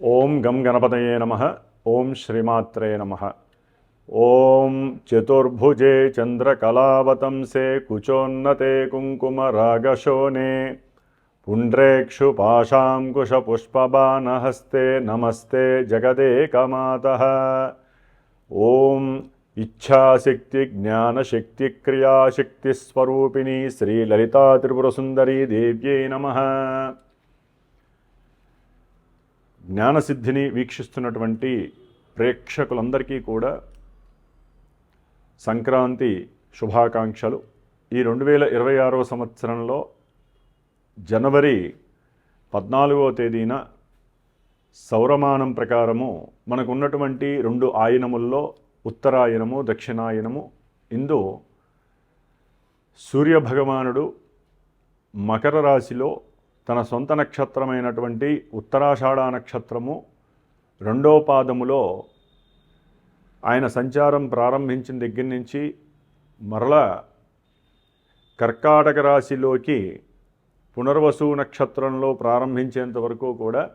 ओम गम गणपत नम ओं श्रीमात्रे नम। ओं चतुर्भुजे चंद्रकलावतंसे कुचोन्नते कुङ्कुमरागशोने पुण्ड्रेक्षुपाशाङ्कुशपुष्पबाणहस्ते नमस्ते जगदेकमातः। ॐ इच्छाशक्तिज्ञानशक्तिक्रियाशक्तिस्वरूपिणी श्रीललितात्रिपुरसुन्दरी दिव्य नमः। జ్ఞానసిద్ధిని వీక్షిస్తున్నటువంటి ప్రేక్షకులందరికీ కూడా సంక్రాంతి శుభాకాంక్షలు. ఈ రెండు వేల ఇరవై ఆరవ సంవత్సరంలో జనవరి పద్నాలుగో తేదీన సౌరమానం ప్రకారము మనకున్నటువంటి రెండు ఆయనముల్లో ఉత్తరాయనము దక్షిణాయనము. ఇందు సూర్యభగవానుడు మకర రాశిలో తన సొంత నక్షత్రమైనటువంటి ఉత్తరాషాఢ నక్షత్రము రెండో పాదములో ఆయన సంచారం ప్రారంభించిన దగ్గర నుంచి మరలా కర్కాటక రాశిలోకి పునర్వసు నక్షత్రంలో ప్రారంభించేంత వరకు కూడా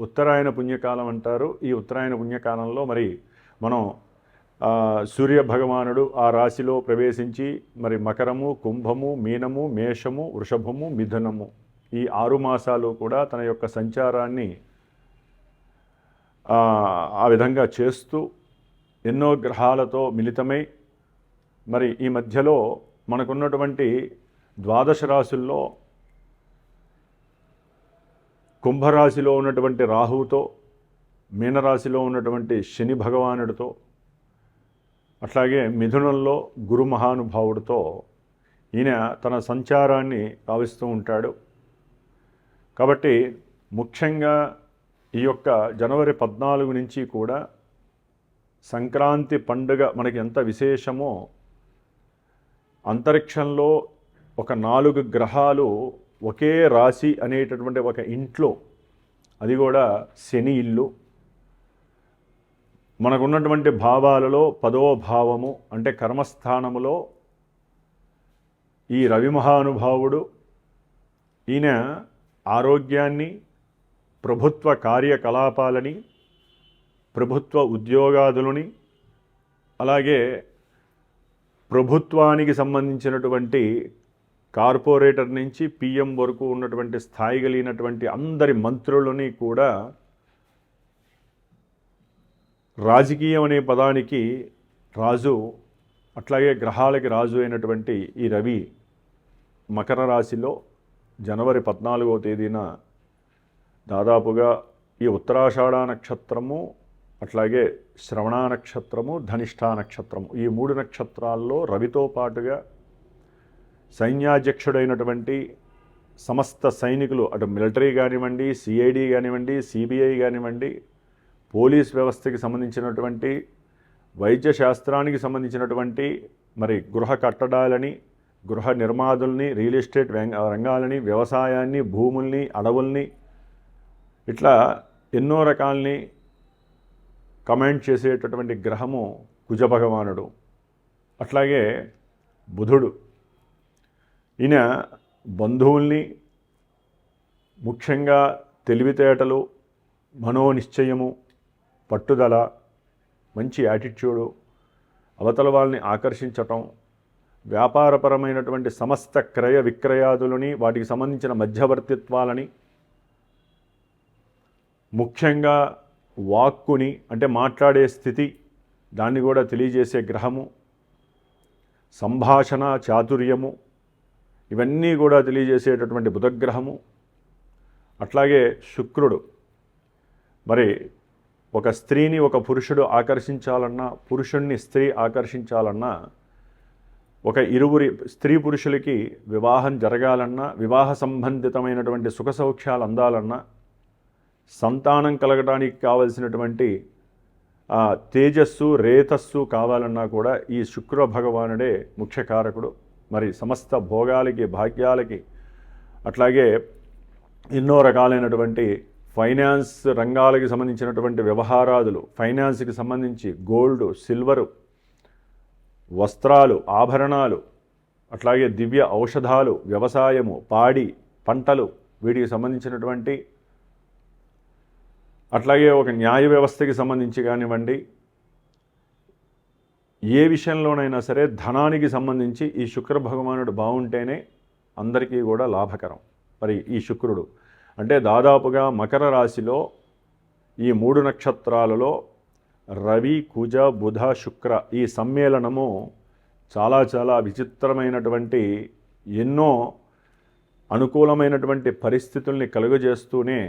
ఉత్తరాయణ పుణ్యకాలం అంటారు. ఈ ఉత్తరాయణ పుణ్యకాలంలో మరి మనం సూర్య భగవానుడు ఆ రాశిలో ప్రవేశించి మరి మకరము కుంభము మీనము మేషము వృషభము మిథునము ఈ ఆరు మాసాలు కూడా తన యొక్క సంచారాన్ని ఆ, విధంగా చేస్తూ ఎన్నో గ్రహాలతో మిళితమై మరి ఈ మధ్యలో మనకున్నటువంటి ద్వాదశ రాశుల్లో కుంభరాశిలో ఉన్నటువంటి రాహువుతో మీనరాశిలో ఉన్నటువంటి శని భగవానుడితో అట్లాగే మిథునంలో గురు మహానుభావుడితో ఈయన తన సంచారాన్ని భావిస్తూ ఉంటాడు. కాబట్టి ముఖ్యంగా ఈ యొక్క జనవరి పద్నాలుగు నుంచి కూడా సంక్రాంతి పండుగ మనకి ఎంత విశేషమో అంతరిక్షంలో ఒక నాలుగు గ్రహాలు ఒకే రాశి అనేటటువంటి ఒక ఇంట్లో అది కూడా శని ఇల్లు. మనకున్నటువంటి భావాలలో పదో భావము అంటే కర్మస్థానములో ఈ రవి మహానుభావుడు ఈయన ఆరోగ్యాన్ని ప్రభుత్వ కార్యకలాపాలని ప్రభుత్వ ఉద్యోగాదులని అలాగే ప్రభుత్వానికి సంబంధించినటువంటి కార్పొరేటర్ నుంచి పిఎం వరకు ఉన్నటువంటి స్థాయి కలిగినటువంటి అందరి మంత్రులని కూడా రాజకీయం అనే పదానికి రాజు అట్లాగే గ్రహాలకి రాజు అయినటువంటి ఈ రవి మకర రాశిలో జనవరి పద్నాలుగో తేదీన దాదాపుగా ఈ ఉత్తరాషాఢ నక్షత్రము అట్లాగే శ్రవణ నక్షత్రము ధనిష్ఠా నక్షత్రము ఈ మూడు నక్షత్రాల్లో రవితో పాటుగా సైన్యాధ్యక్షుడైనటువంటి సమస్త సైనికులు అటు మిలిటరీ కానివ్వండి సిఐడి కానివ్వండి సిబిఐ కానివ్వండి పోలీస్ వ్యవస్థకి సంబంధించినటువంటి వైద్య శాస్త్రానికి సంబంధించినటువంటి మరి గృహ కట్టడాలని గృహ నిర్మాదుల్ని రియల్ ఎస్టేట్ రంగాలని వ్యవసాయాన్ని భూముల్ని అడవుల్ని ఇట్లా ఎన్నో రకాల్ని కమాండ్ చేసేటటువంటి గ్రహము కుజ భగవానుడు అట్లాగే బుధుడు. ఈయన బంధువుల్ని ముఖ్యంగా తెలివితేటలు మనోనిశ్చయము పట్టుదల మంచి యాటిట్యూడు అవతల వాళ్ళని ఆకర్షించటం వ్యాపారపరమైనటువంటి సమస్త క్రయ విక్రయాదులని వాటికి సంబంధించిన మధ్యవర్తిత్వాలని ముఖ్యంగా వాక్కుని అంటే మాట్లాడే స్థితి దాన్ని కూడా తెలియజేసే గ్రహము సంభాషణ చాతుర్యము ఇవన్నీ కూడా తెలియజేసేటటువంటి బుధగ్రహము అట్లాగే శుక్రుడు. మరి ఒక స్త్రీని ఒక పురుషుడు ఆకర్షించాలన్నా పురుషుణ్ణి స్త్రీ ఆకర్షించాలన్నా ఒక ఇరువురి స్త్రీ పురుషులకి వివాహం జరగాలన్నా వివాహ సంబంధితమైనటువంటి సుఖ సౌఖ్యాలు అందాలన్నా సంతానం కలగడానికి కావలసినటువంటి తేజస్సు రేతస్సు కావాలన్నా కూడా ఈ శుక్ర భగవానుడే ముఖ్య కారకుడు. మరి సమస్త భోగాలకి భాగ్యాలకి అట్లాగే ఎన్నో రకాలైనటువంటి ఫైనాన్స్ రంగాలకి సంబంధించినటువంటి వ్యవహారాదులు ఫైనాన్స్కి సంబంధించి గోల్డ్ సిల్వరు వస్త్రాలు ఆభరణాలు అట్లాగే దివ్య ఔషధాలు వ్యవసాయము పాడి పంటలు వీటికి సంబంధించినటువంటి అట్లాగే ఒక న్యాయ వ్యవస్థకి సంబంధించి కానివ్వండి ఏ విషయంలోనైనా సరే ధనానికి సంబంధించి ఈ శుక్ర భగవానుడు బాగుంటేనే అందరికీ కూడా లాభకరం. మరి ఈ శుక్రుడు అంటే దాదాపుగా మకర రాశిలో ఈ మూడు నక్షత్రాలలో రవి కుజ బుధ శుక్ర ఈ సమ్మేళనము చాలా చాలా విచిత్రమైనటువంటి ఎన్నో అనుకూలమైనటువంటి పరిస్థితుల్ని కలుగజేస్తూనే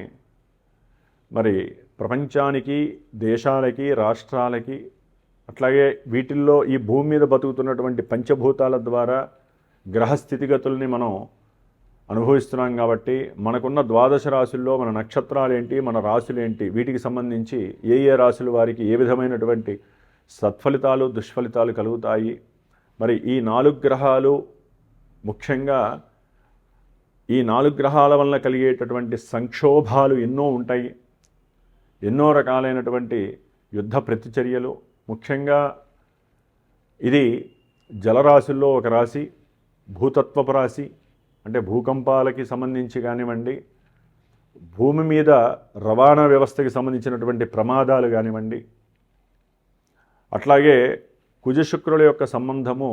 మరి ప్రపంచానికి దేశాలకి రాష్ట్రాలకి అట్లాగే వీటిల్లో ఈ భూమి మీద బతుకుతున్నటువంటి పంచభూతాల ద్వారా గ్రహ స్థితిగతుల్ని మనం అనుభవిస్తున్నాం కాబట్టి మనకున్న ద్వాదశ రాశుల్లో మన నక్షత్రాలు ఏంటి మన రాశులు ఏంటి వీటికి సంబంధించి ఏ ఏ రాశుల వారికి ఏ విధమైనటువంటి సత్ఫలితాలు దుష్ఫలితాలు కలుగుతాయి. మరి ఈ నాలుగు గ్రహాలు ముఖ్యంగా ఈ నాలుగు గ్రహాల వలన కలిగేటటువంటి సంక్షోభాలు ఎన్నో ఉంటాయి. ఎన్నో రకాలైనటువంటి యుద్ధ ప్రతిచర్యలు. ముఖ్యంగా ఇది జలరాశుల్లో ఒక రాశి భూతత్వపు రాశి అంటే భూకంపాలకి సంబంధించి కానివ్వండి భూమి మీద రవాణా వ్యవస్థకి సంబంధించినటువంటి ప్రమాదాలు కానివ్వండి అట్లాగే కుజశుక్రుల యొక్క సంబంధము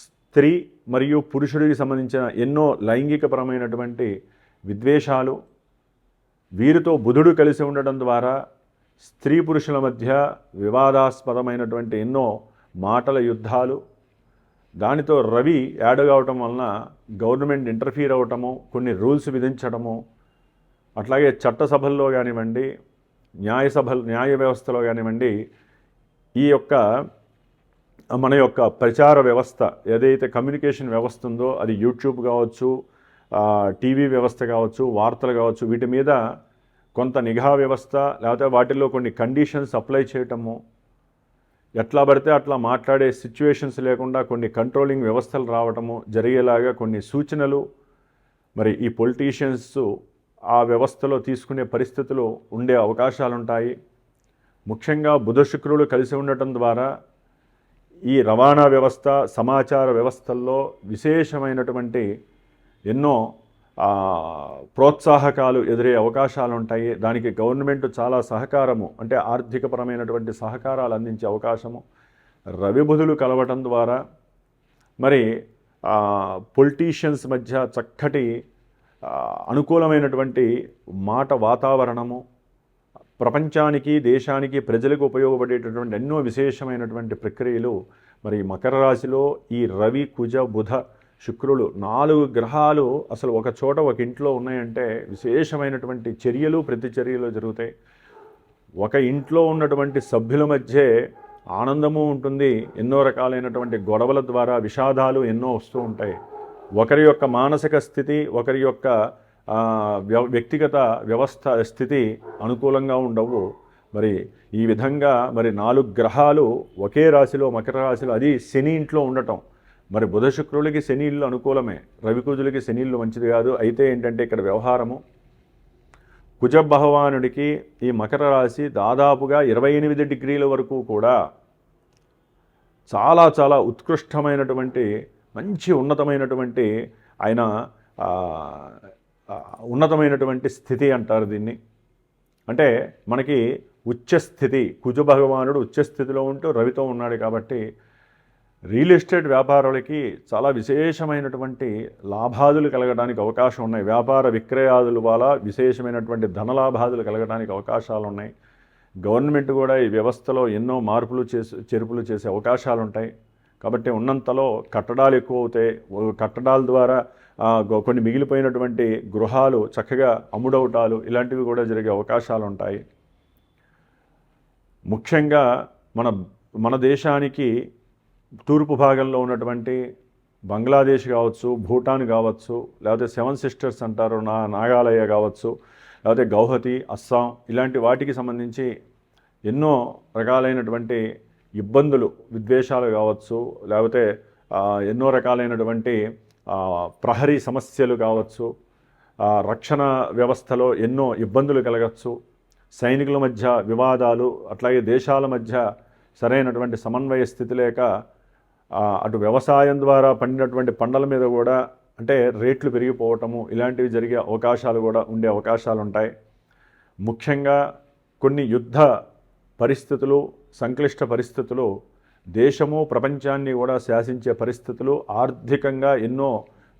స్త్రీ మరియు పురుషుడికి సంబంధించిన ఎన్నో లైంగికపరమైనటువంటి విద్వేషాలు వీరితో బుధుడు కలిసి ఉండడం ద్వారా స్త్రీ పురుషుల మధ్య వివాదాస్పదమైనటువంటి ఎన్నో మాటల యుద్ధాలు దానితో రవి యాడ్ కావటం వలన గవర్నమెంట్ ఇంటర్ఫీర్ అవ్వటము కొన్ని రూల్స్ విధించడము అట్లాగే చట్టసభల్లో కానివ్వండి న్యాయ సభలు న్యాయ వ్యవస్థలో కానివ్వండి ఈ యొక్క మన యొక్క ప్రచార వ్యవస్థ ఏదైతే కమ్యూనికేషన్ వ్యవస్థ ఉందో అది యూట్యూబ్ కావచ్చు టీవీ వ్యవస్థ కావచ్చు వార్తలు కావచ్చు వీటి మీద కొంత నిఘా వ్యవస్థ లేకపోతే వాటిల్లో కొన్ని కండిషన్స్ అప్లై చేయటము ఎట్లా పడితే అట్లా మాట్లాడే సిచ్యువేషన్స్ లేకుండా కొన్ని కంట్రోలింగ్ వ్యవస్థలు రావటము జరిగేలాగా కొన్ని సూచనలు మరి ఈ పొలిటీషియన్స్ ఆ వ్యవస్థలో తీసుకునే పరిస్థితులు ఉండే అవకాశాలు ఉంటాయి ముఖ్యంగా బుధ శుక్రులు కలిసి ఉండటం ద్వారా ఈ రవాణా వ్యవస్థ సమాచార వ్యవస్థల్లో విశేషమైనటువంటి ఎన్నో ప్రోత్సాహకాలు ఎదురే అవకాశాలు ఉంటాయి దానికి గవర్నమెంట్ చాలా సహకారము అంటే ఆర్థికపరమైనటువంటి సహకారాలు అందించే అవకాశము. రవిబుధులు కలవటం ద్వారా మరి పొలిటీషియన్స్ మధ్య చక్కటి అనుకూలమైనటువంటి మాట వాతావరణము ప్రపంచానికి దేశానికి ప్రజలకు ఉపయోగపడేటటువంటి ఎన్నో విశేషమైనటువంటి ప్రక్రియలు మరి మకర రాశిలో ఈ రవి కుజ బుధ శుక్రులు నాలుగు గ్రహాలు అసలు ఒక చోట ఒక ఇంట్లో ఉన్నాయంటే విశేషమైనటువంటి చర్యలు ప్రతిచర్యలు జరుగుతాయి. ఒక ఇంట్లో ఉన్నటువంటి సభ్యుల మధ్య ఆనందము ఉంటుంది. ఎన్నో రకాలైనటువంటి గొడవల ద్వారా విషాదాలు ఎన్నో వస్తూ ఉంటాయి. ఒకరి యొక్క మానసిక స్థితి ఒకరి యొక్క వ్యక్తిగత వ్యవస్థ స్థితి అనుకూలంగా ఉండవు. మరి ఈ విధంగా మరి నాలుగు గ్రహాలు ఒకే రాశిలో మకర రాశిలో అది శని ఇంట్లో ఉండటం. మరి బుధ శుక్రులకి శనిళ్ళు అనుకూలమే. రవికుజులకి శనిళ్ళు మంచిది కాదు. అయితే ఏంటంటే ఇక్కడ వ్యవహారము. కుజ భగవానుడికి ఈ మకర రాశి దాదాపుగా ఇరవై ఎనిమిది డిగ్రీల వరకు కూడా చాలా చాలా ఉత్కృష్టమైనటువంటి మంచి ఉన్నతమైనటువంటి ఆయన ఉన్నతమైనటువంటి స్థితి అంటారు దీన్ని. అంటే మనకి ఉచ్చస్థితి కుజ భగవానుడు ఉచ్చస్థితిలో ఉంటూ రవితో ఉన్నాడు కాబట్టి రియల్ ఎస్టేట్ వ్యాపారులకి చాలా విశేషమైనటువంటి లాభాదులు కలగడానికి అవకాశం ఉన్నాయి. వ్యాపార విక్రయాదుల వల్ల విశేషమైనటువంటి ధనలాభాదులు కలగడానికి అవకాశాలు ఉన్నాయి. గవర్నమెంట్ కూడా ఈ వ్యవస్థలో ఎన్నో మార్పులు చేసి చెరుపులు చేసే అవకాశాలు ఉంటాయి. కాబట్టి ఉన్నంతలో కట్టడాలు ఎక్కువ అవుతాయి కట్టడాల ద్వారా కొన్ని మిగిలిపోయినటువంటి గృహాలు చక్కగా అమ్ముడవటాలు ఇలాంటివి కూడా జరిగే అవకాశాలు ఉంటాయి. ముఖ్యంగా మన మన దేశానికి తూర్పు భాగంలో ఉన్నటువంటి బంగ్లాదేశ్ కావచ్చు భూటాన్ కావచ్చు లేకపోతే సెవెన్ సిస్టర్స్ అంటారు నా నాగాలయ కావచ్చు లేకపోతే గౌహతి అస్సాం ఇలాంటి వాటికి సంబంధించి ఎన్నో రకాలైనటువంటి ఇబ్బందులు విద్వేషాలు కావచ్చు లేకపోతే ఎన్నో రకాలైనటువంటి ప్రహరీ సమస్యలు కావచ్చు రక్షణ వ్యవస్థలో ఎన్నో ఇబ్బందులు కలగచ్చు సైనికుల మధ్య వివాదాలు అట్లాగే దేశాల మధ్య సరైనటువంటి సమన్వయ స్థితి లేక అటు వ్యవసాయం ద్వారా పండినటువంటి పంటల మీద కూడా అంటే రేట్లు పెరిగిపోవటము ఇలాంటివి జరిగే అవకాశాలు కూడా ఉండే అవకాశాలు ఉంటాయి. ముఖ్యంగా కొన్ని యుద్ధ పరిస్థితులు సంక్లిష్ట పరిస్థితులు దేశము ప్రపంచాన్ని కూడా శాసించే పరిస్థితులు ఆర్థికంగా ఎన్నో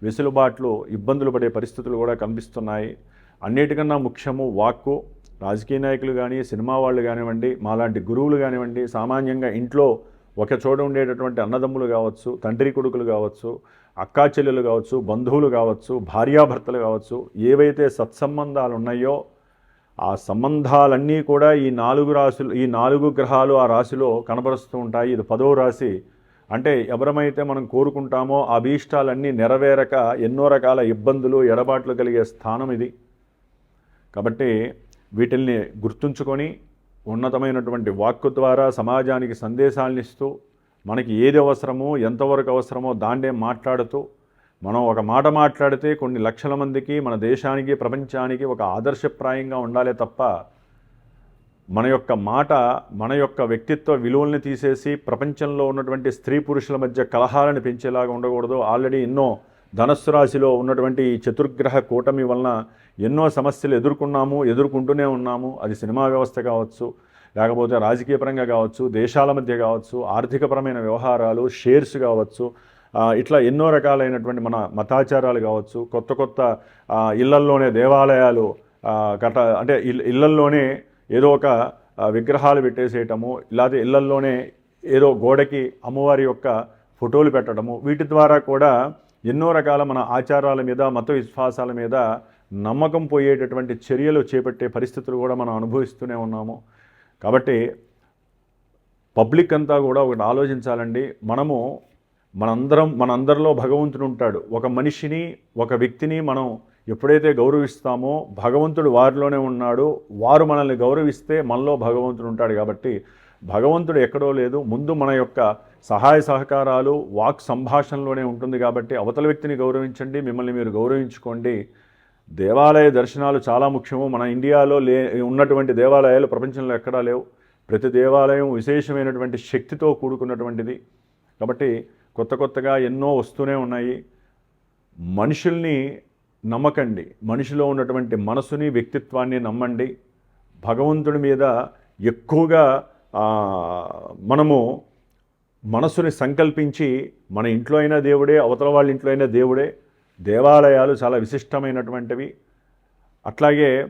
వెసులుబాట్లు ఇబ్బందులు పడే పరిస్థితులు కూడా కనిపిస్తున్నాయి. అన్నిటికన్నా ముఖ్యము వాక్కు. రాజకీయ నాయకులు కానీ సినిమా వాళ్ళు కానివ్వండి మాలాంటి గురువులు కానివ్వండి సామాన్యంగా ఇంట్లో ఒక చోట ఉండేటటువంటి అన్నదమ్ములు కావచ్చు తండ్రి కొడుకులు కావచ్చు అక్కా చెల్లెలు కావచ్చు బంధువులు కావచ్చు భార్యాభర్తలు కావచ్చు ఏవైతే సత్సంబంధాలు ఉన్నాయో ఆ సంబంధాలన్నీ కూడా ఈ నాలుగు రాశులు ఈ నాలుగు గ్రహాలు ఆ రాశిలో కనబరుస్తూ ఉంటాయి. ఇది పదో రాశి. అంటే ఎవరమైతే మనం కోరుకుంటామో అభీష్టాలన్నీ నెరవేరక ఎన్నో రకాల ఇబ్బందులు ఎడబాట్లు కలిగే స్థానం ఇది. కాబట్టి వీటిల్ని గుర్తుంచుకొని ఉన్నతమైనటువంటి వాక్కు ద్వారా సమాజానికి సందేశాలను ఇస్తూ మనకి ఏది అవసరమో ఎంతవరకు అవసరమో దాన్నే మాట్లాడుతూ మనం ఒక మాట మాట్లాడితే కొన్ని లక్షల మందికి మన దేశానికి ప్రపంచానికి ఒక ఆదర్శప్రాయంగా ఉండాలే తప్ప మన యొక్క మాట మన యొక్క వ్యక్తిత్వ విలువల్ని తీసేసి ప్రపంచంలో ఉన్నటువంటి స్త్రీ పురుషుల మధ్య కలహాలను పెంచేలాగా ఉండకూడదు. ఆల్రెడీ ఎన్నో ధనస్సు రాశిలో ఉన్నటువంటి ఈ చతుర్గ్రహ కూటమి వలన ఎన్నో సమస్యలు ఎదుర్కొన్నాము ఎదుర్కొంటూనే ఉన్నాము. అది సినిమా వ్యవస్థ కావచ్చు లేకపోతే రాజకీయపరంగా కావచ్చు దేశాల మధ్య కావచ్చు ఆర్థికపరమైన వ్యవహారాలు షేర్స్ కావచ్చు ఇట్లా ఎన్నో రకాలైనటువంటి మన మతాచారాలు కావచ్చు కొత్త కొత్త ఇళ్ళల్లోనే దేవాలయాలు కట అంటే ఇళ్ళల్లోనే ఏదో ఒక విగ్రహాలు పెట్టేసేయటము ఇలాగే ఇళ్ళల్లోనే ఏదో గోడకి అమ్మవారి యొక్క ఫోటోలు పెట్టడము వీటి ద్వారా కూడా ఎన్నో రకాల మన ఆచారాల మీద మత విశ్వాసాల మీద నమ్మకం పోయేటటువంటి చర్యలు చేపట్టే పరిస్థితులు కూడా మనం అనుభవిస్తూనే ఉన్నాము. కాబట్టి పబ్లిక్ అంతా కూడా ఒకటి ఆలోచించాలండి. మనము మనందరం మనందరిలో భగవంతుడు ఉంటాడు. ఒక మనిషిని ఒక వ్యక్తిని మనం ఎప్పుడైతే గౌరవిస్తామో భగవంతుడు వారిలోనే ఉన్నాడు. వారు మనల్ని గౌరవిస్తే మనలో భగవంతుడు ఉంటాడు కాబట్టి భగవంతుడు ఎక్కడో లేదు. ముందు మన యొక్క సహాయ సహకారాలు వాక్ సంభాషణలోనే ఉంటుంది కాబట్టి అవతల వ్యక్తిని గౌరవించండి మిమ్మల్ని మీరు గౌరవించుకోండి. దేవాలయ దర్శనాలు చాలా ముఖ్యము. మన ఇండియాలో లే ఉన్నటువంటి దేవాలయాలు ప్రపంచంలో ఎక్కడా లేవు. ప్రతి దేవాలయం విశేషమైనటువంటి శక్తితో కూడుకున్నటువంటిది. కాబట్టి కొత్త కొత్తగా ఎన్నో వస్తూనే ఉన్నాయి. మనుషుల్ని నమ్మకండి. మనిషిలో ఉన్నటువంటి మనసుని వ్యక్తిత్వాన్ని నమ్మండి. భగవంతుడి మీద ఎక్కువగా మనము మనసుని సంకల్పించి మన ఇంట్లో అయినా దేవుడే అవతల వాళ్ళ ఇంట్లో అయినా దేవుడే దేవాలయాలు చాలా విశిష్టమైనటువంటివి. అట్లాగే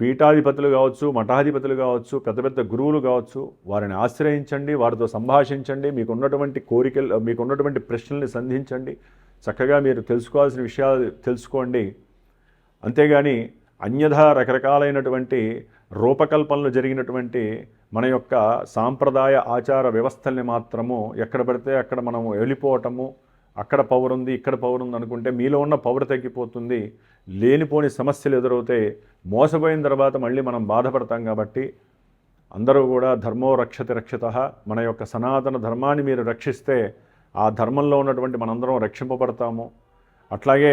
పీఠాధిపతులు కావచ్చు మఠాధిపతులు కావచ్చు పెద్ద పెద్ద గురువులు కావచ్చు వారిని ఆశ్రయించండి వారితో సంభాషించండి మీకు ఉన్నటువంటి కోరికలు మీకు ఉన్నటువంటి ప్రశ్నల్ని సంధించండి చక్కగా మీరు తెలుసుకోవాల్సిన విషయాలు తెలుసుకోండి. అంతేగాని అన్యథా రకరకాలైనటువంటి రూపకల్పనలు జరిగినటువంటి మన యొక్క సాంప్రదాయ ఆచార వ్యవస్థల్ని మాత్రము ఎక్కడ పడితే అక్కడ మనము వెళ్ళిపోవటము అక్కడ పవర్ ఉంది ఇక్కడ పవర్ ఉంది అనుకుంటే మీలో ఉన్న పవర్ తగ్గిపోతుంది లేనిపోని సమస్యలు ఎదురవుతాయి మోసపోయిన తర్వాత మళ్ళీ మనం బాధపడతాం కాబట్టి అందరూ కూడా ధర్మో రక్షతి రక్షిత మన యొక్క సనాతన ధర్మాన్ని మీరు రక్షిస్తే ఆ ధర్మంలో ఉన్నటువంటి మనందరం రక్షింపబడతాము. అట్లాగే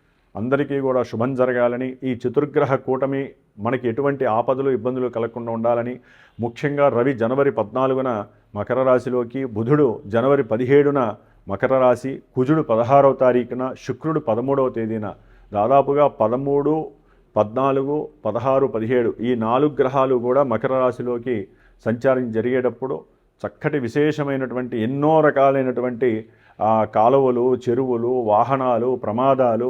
అందరికీ కూడా శుభం జరగాలని ఈ చతుర్గ్రహ కూటమి మనకి ఎటువంటి ఆపదలు ఇబ్బందులు కలగకుండా ఉండాలని ముఖ్యంగా రవి జనవరి పద్నాలుగున మకర రాశిలోకి బుధుడు జనవరి పదిహేడున మకర రాశి కుజుడు పదహారవ తారీఖున శుక్రుడు పదమూడవ తేదీన. దాదాపుగా పదమూడు పద్నాలుగు పదహారు పదిహేడు ఈ నాలుగు గ్రహాలు కూడా మకర రాశిలోకి సంచారం జరిగేటప్పుడు చక్కటి విశేషమైనటువంటి ఎన్నో రకాలైనటువంటి కాలువలు చెరువులు వాహనాలు ప్రమాదాలు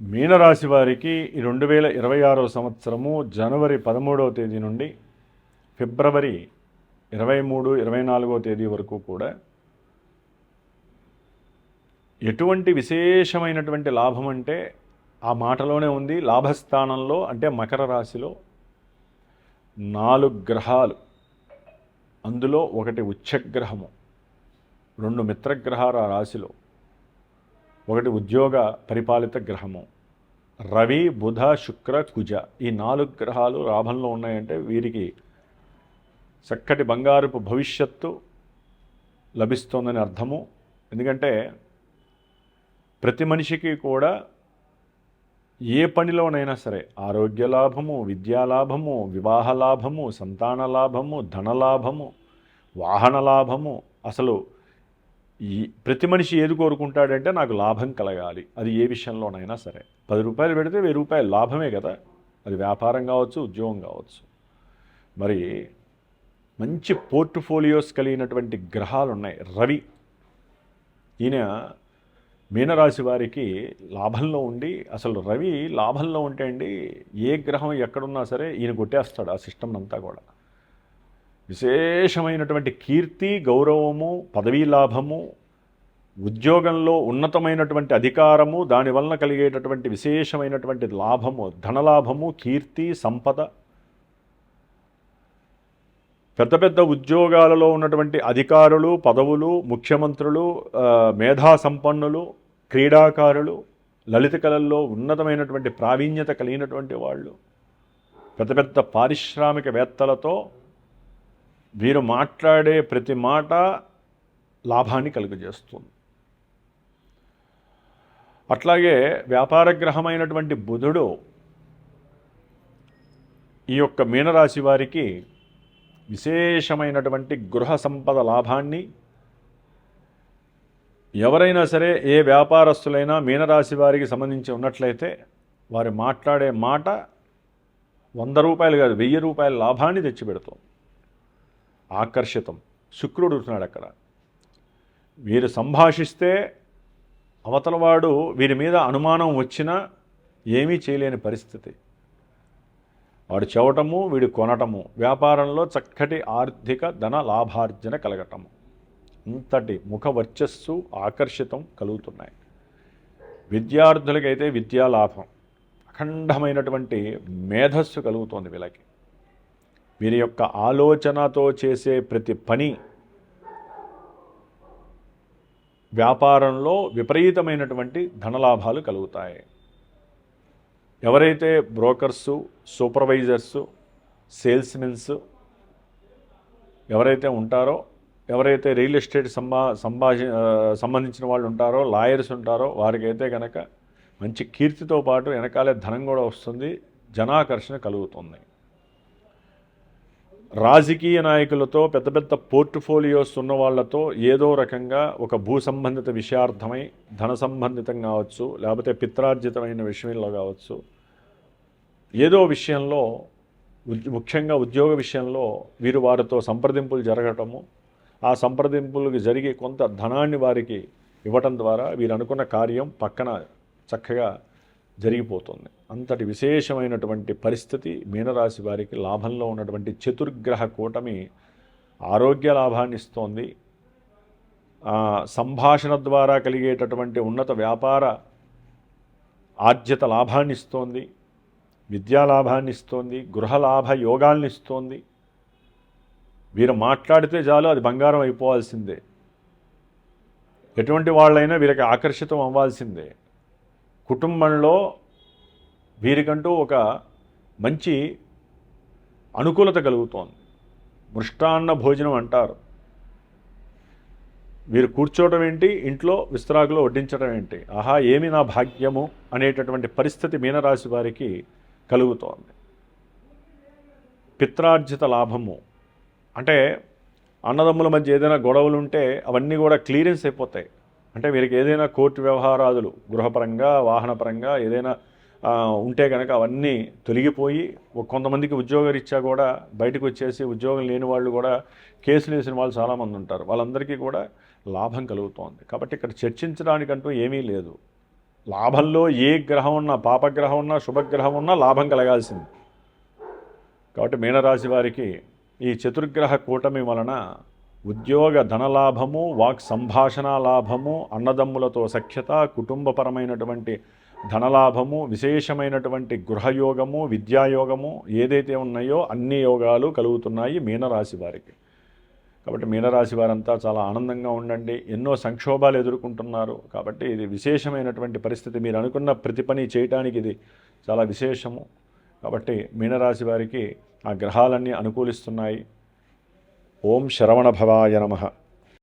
మీనరాశి వారికి ఈ రెండు వేల ఇరవై ఆరో సంవత్సరము జనవరి పదమూడవ తేదీ నుండి ఫిబ్రవరి ఇరవై మూడు ఇరవై నాలుగో తేదీ వరకు కూడా ఎటువంటి విశేషమైనటువంటి లాభం అంటే ఆ మాటలోనే ఉంది లాభస్థానంలో అంటే మకర రాశిలో నాలుగు గ్రహాలు. అందులో ఒకటి ఉచ్చగ్రహము రెండు మిత్రగ్రహాలు ఆ రాశిలో. ఒకటి ఉద్యోగ పరిపాలిత గ్రహము. రవి బుధ శుక్ర కుజ. ఈ నాలుగు గ్రహాలు లాభంలో ఉన్నాయంటే వీరికి చక్కటి బంగారుపు భవిష్యత్తు లభిస్తోందని అర్థము. ఎందుకంటే ప్రతి మనిషికి కూడా ఏ పనిలోనైనా సరే ఆరోగ్య లాభము విద్యా లాభము వివాహ లాభము సంతాన లాభము ధన లాభము వాహన లాభము అసలు ఈ ప్రతి మనిషి ఏది కోరుకుంటాడంటే నాకు లాభం కలగాలి. అది ఏ విషయంలోనైనా సరే. పది రూపాయలు పెడితే వెయ్యి రూపాయలు లాభమే కదా. అది వ్యాపారం కావచ్చు ఉద్యోగం కావచ్చు. మరి మంచి పోర్ట్ఫోలియోస్ కలిగినటువంటి గ్రహాలు ఉన్నాయి రవి ఈయన మీనరాశి వారికి లాభంలో ఉండి అసలు రవి లాభంలో ఉంటే అండి ఏ గ్రహం ఎక్కడున్నా సరే ఈయన కొట్టేస్తాడు ఆ సిస్టమ్ అంతా కూడా. విశేషమైనటువంటి కీర్తి గౌరవము పదవీ లాభము ఉద్యోగంలో ఉన్నతమైనటువంటి అధికారము దానివలన కలిగేటటువంటి విశేషమైనటువంటి లాభము ధనలాభము కీర్తి సంపద. పెద్ద పెద్ద ఉద్యోగాలలో ఉన్నటువంటి అధికారులు పదవులు ముఖ్యమంత్రులు మేధా సంపన్నులు క్రీడాకారులు లలిత కళల్లో ఉన్నతమైనటువంటి ప్రావీణ్యత కలిగినటువంటి వాళ్ళు పెద్ద పెద్ద పారిశ్రామికవేత్తలతో వీరు మాట్లాడే ప్రతి మాట లాభాన్ని కలుగజేస్తుంది. అట్లాగే వ్యాపార గ్రహమైనటువంటి బుధుడు ఈ యొక్క మీనరాశి వారికి విశేషమైనటువంటి గృహ సంపద లాభాన్ని ఎవరైనా సరే ఏ వ్యాపారస్తులైనా మీనరాశి వారికి సంబంధించి ఉన్నట్లయితే వారు మాట్లాడే మాట వంద రూపాయలు కాదు వెయ్యి రూపాయల లాభాన్ని తెచ్చిపెడుతుంది. ఆకర్షితం. శుక్రుడు ఉంటున్నాడు అక్కడ. వీరు సంభాషిస్తే అవతలవాడు వీరి మీద అనుమానం వచ్చినా ఏమీ చేయలేని పరిస్థితి. వాడు చెవటము వీడు కొనటము వ్యాపారంలో చక్కటి ఆర్థిక ధన లాభార్జన కలగటము. ఇంతటి ముఖ వర్చస్సు ఆకర్షితం కలుగుతున్నాయి. విద్యార్థులకైతే విద్యా లాభం. అఖండమైనటువంటి మేధస్సు కలుగుతోంది వీళ్ళకి. వీరి యొక్క ఆలోచనతో చేసే ప్రతి పని వ్యాపారంలో విపరీతమైనటువంటి ధనలాభాలు కలుగుతాయి. ఎవరైతే బ్రోకర్సు సూపర్వైజర్సు సేల్స్మెన్స్ ఎవరైతే ఉంటారో ఎవరైతే రియల్ ఎస్టేట్ సంబా సంభాష సంబంధించిన వాళ్ళు ఉంటారో లాయర్స్ ఉంటారో వారికైతే కనుక మంచి కీర్తితో పాటు వెనకాలే ధనం కూడా వస్తుంది జనాకర్షణ కలుగుతుంది. రాజకీయ నాయకులతో పెద్ద పెద్ద పోర్ట్ఫోలియోస్ ఉన్న వాళ్ళతో ఏదో రకంగా ఒక భూ సంబంధిత విషయార్థమై ధన సంబంధితం కావచ్చు లేకపోతే పిత్రార్జితమైన విషయంలో కావచ్చు ఏదో విషయంలో ఉద్- ముఖ్యంగా ఉద్యోగ విషయంలో వీరు వారితో సంప్రదింపులు జరగటము ఆ సంప్రదింపులకు జరిగే కొంత ధనాన్ని వారికి ఇవ్వటం ద్వారా వీరు అనుకున్న కార్యం పక్కన చక్కగా జరిగిపోతుంది. అంతటి విశేషమైనటువంటి పరిస్థితి మీనరాశి వారికి లాభంలో ఉన్నటువంటి చతుర్గ్రహ కూటమి ఆరోగ్య లాభాన్ని ఇస్తోంది. సంభాషణ ద్వారా కలిగేటటువంటి ఉన్నత వ్యాపార ఆర్జిత లాభాన్ని ఇస్తోంది. విద్యా లాభాన్ని ఇస్తోంది. గృహ లాభ యోగాల్ని ఇస్తోంది. వీరు మాట్లాడితే చాలు అది బంగారం అయిపోవాల్సిందే. ఎటువంటి వాళ్ళైనా వీరికి ఆకర్షితం అవ్వాల్సిందే. కుటుంబంలో వీరికంటూ ఒక మంచి అనుకూలత కలుగుతోంది. మృష్టాన్న భోజనం అంటారు. వీరు కూర్చోవడం ఏంటి? ఇంట్లో విస్తరాకులో వడ్డించడం ఏంటి? ఆహా ఏమి నా భాగ్యము అనేటటువంటి పరిస్థితి మీనరాశి వారికి కలుగుతోంది. పిత్రార్జిత లాభము. అంటే అన్నదమ్ముల మధ్య ఏదైనా గొడవలు ఉంటే అవన్నీ కూడా క్లియరెన్స్ అయిపోతాయి. అంటే వీరికి ఏదైనా కోర్టు వ్యవహారాదులు గృహపరంగా వాహనపరంగా ఏదైనా ఉంటే కనుక అవన్నీ తొలగిపోయి కొంతమందికి ఉద్యోగరీత్యా కూడా బయటకు వచ్చేసి ఉద్యోగం లేని వాళ్ళు కూడా కేసులు వేసిన వాళ్ళు చాలామంది ఉంటారు. వాళ్ళందరికీ కూడా లాభం కలుగుతోంది. కాబట్టి ఇక్కడ చర్చించడానికంటూ ఏమీ లేదు. లాభంలో ఏ గ్రహం ఉన్నా పాపగ్రహం ఉన్నా శుభగ్రహం ఉన్నా లాభం కలగాల్సింది. కాబట్టి మీనరాశి వారికి ఈ చతుర్గ్రహ కూటమి వలన ఉద్యోగ ధనలాభము వాక్ సంభాషణ లాభము అన్నదమ్ములతో సఖ్యత కుటుంబపరమైనటువంటి ధనలాభము విశేషమైనటువంటి గృహయోగము విద్యాయోగము ఏదైతే ఉన్నాయో అన్ని యోగాలు కలుగుతున్నాయి మీనరాశి వారికి. కాబట్టి మీనరాశి వారంతా చాలా ఆనందంగా ఉండండి. ఎన్నో సంక్షోభాలు ఎదుర్కొంటున్నారు. కాబట్టి ఇది విశేషమైనటువంటి పరిస్థితి. మీరు అనుకున్న ప్రతి పని చేయటానికి ఇది చాలా విశేషము. కాబట్టి మీనరాశి వారికి ఆ గ్రహాలన్నీ అనుకూలిస్తున్నాయి. ఓం శరవణభవాయ నమః.